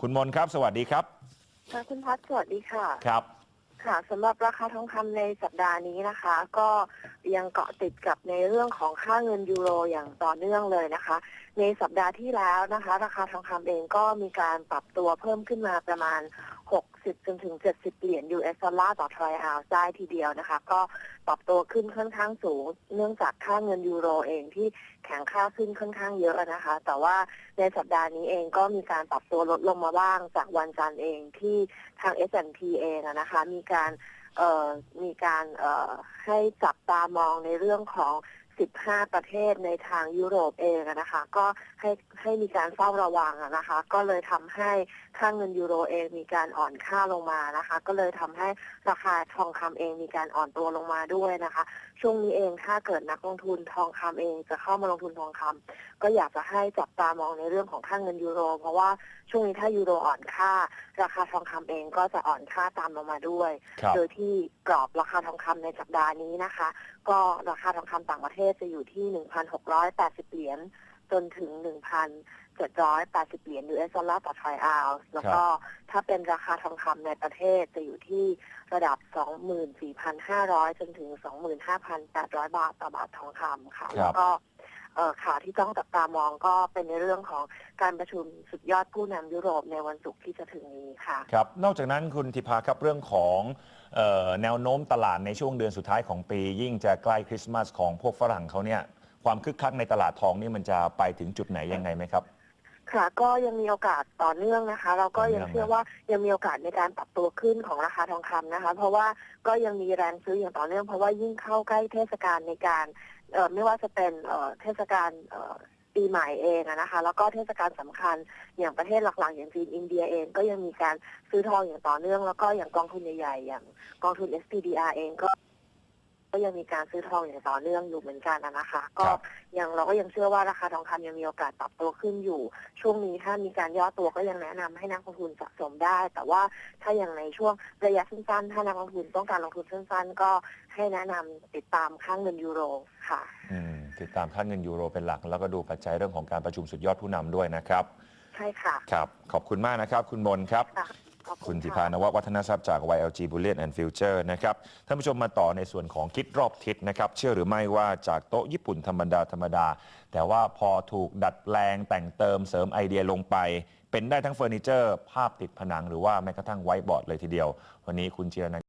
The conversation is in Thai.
คุณมนครับ สวัสดีครับ ค่ะคุณพัฒน์สวัสดีค่ะ ครับ ค่ะสำหรับราคาทองคำในสัปดาห์นี้นะคะ ก็ยังเกาะติดกับในเรื่องของค่าเงินยูโรอย่างต่อเนื่องเลยนะคะ ในสัปดาห์ที่แล้วนะคะ ราคาทองคำเองก็มีการปรับตัวเพิ่มขึ้นมาประมาณ 60 จนถึง 70 เหรียญ US ดอลลาร์ต่อทรอยออนซ์ได้ทีเดียวนะคะ ก็ปรับตัวขึ้นค่อนข้างสูง เนื่องจากค่าเงินยูโรเองที่แข็งค่าขึ้นค่อนข้างเยอะนะคะ แต่ว่าในสัปดาห์นี้เองก็มีการปรับตัวลดลงมาบ้างจากวันจันทร์เองที่ทาง S&P เองอะนะคะ มีการมีการให้จับตามองในเรื่องของ 15 ประเทศในทางยุโรปเองอะนะคะ ก็ให้ให้มีการเฝ้าระวังอะนะคะ ก็เลยทำให้ค่าเงินยูโรเองมีการอ่อนค่าลงมานะคะ ก็เลยทำให้ราคาทองคำเองมีการอ่อนตัวลงมาด้วยนะคะ ช่วงนี้เองถ้าเกิดนักลงทุนทองคำเองจะเข้ามาลงทุนทองคำก็อยากจะให้จับตามองในเรื่องของค่าเงินยูโร เพราะว่าช่วงนี้ถ้ายูโรอ่อนค่า ราคาทองคำเองก็จะอ่อนค่าตามลงมาด้วยครับโดยที่กรอบราคาทองคำในสัปดาห์นี้นะคะ ก็ราคาทองคำต่างประเทศจะอยู่ที่ 1,680 เหรียญจนถึง 1,780 เหรียญ US ดอลลาร์ต่อทรอยออนซ์แล้วก็ถ้าเป็นราคาทองคำในประเทศจะอยู่ที่ระดับ 24,500 จนถึง 25,800 บาทต่อบาททองคำค่ะครับแล้วก็เอ่อ ข่าวที่ต้องจับตามองก็เป็นในเรื่องของการประชุมสุดยอดผู้นำยุโรปในวันศุกร์ที่จะถึงนี้ค่ะครับ นอกจากนั้นคุณธิพาครับเรื่องของออแนวโน้มตลาดในช่วงเดือนสุดท้ายของปี ยิ่งจะใกล้คริสต์มาสของพวกฝรั่งเขาเนี่ยความคึกคักในตลาดทองนี่มันจะไปถึงจุดไหนยังไงไหมครับ ค่ะก็ยังมีโอกาสต่อเนื่องนะคะ เราก็ยังต่อเนื่องนะเชื่อว่ายังมีโอกาสในการปรับตัวขึ้นของราคาทองคำนะคะ เพราะว่าก็ยังมีแรงซื้ออย่างต่อเนื่อง เพราะว่ายิ่งเข้าใกล้เทศกาลในการเอ่อไม่ว่าจะเป็นเอ่อเทศกาลเอ่อปีใหม่เองอะนะคะ แล้วก็เทศกาลสำคัญอย่างประเทศหลักๆ อย่างจีนอินเดียเอง ก็ยังมีการซื้อทองอย่างต่อเนื่อง แล้วก็อย่างกองทุนใหญ่ๆอย่างกองทุน SPDR เองก็ ก็ยังมีการซื้อทองอย่างต่อเนื่องอยู่เหมือนกันอะนะคะ ก็ครับยังเราก็ยังเชื่อว่าราคาทองคำยังมีโอกาสปรับตัวขึ้นอยู่ ช่วงนี้ถ้ามีการย่อตัวก็ยังแนะนำให้นักลงทุนสะสมได้ แต่ว่าถ้าอย่างในช่วงระยะสั้นๆ ถ้านักลงทุนต้องการลงทุนสั้น ๆ ก็ให้แนะนำติดตามค่างเงินยูโรค่ะอืมติดตามค่าเงินยูโรเป็นหลัก แล้วก็ดูปัจจัยเรื่องของการประชุมสุดยอดผู้นำด้วยนะครับ ใช่ค่ะครับขอบคุณมากนะครับ คุณมนครับค่ะ ขอบคุณณธิพานววัฒนทรัพย์จาก YLG Bullet and Future นะครับ ท่านผู้ชมมาต่อในส่วนของคิดรอบทิศนะครับ เชื่อหรือไม่ว่าจากโต๊ะญี่ปุ่นธรรมดา ธรรมดา แต่ว่าพอถูกดัดแปลงแต่งเติมเสริมไอเดียลงไป เป็นได้ทั้งเฟอร์นิเจอร์ ภาพติดผนังหรือว่าแม้กระทั่งไวท์บอร์ดเลยทีเดียว วันนี้คุณเจียรนันท์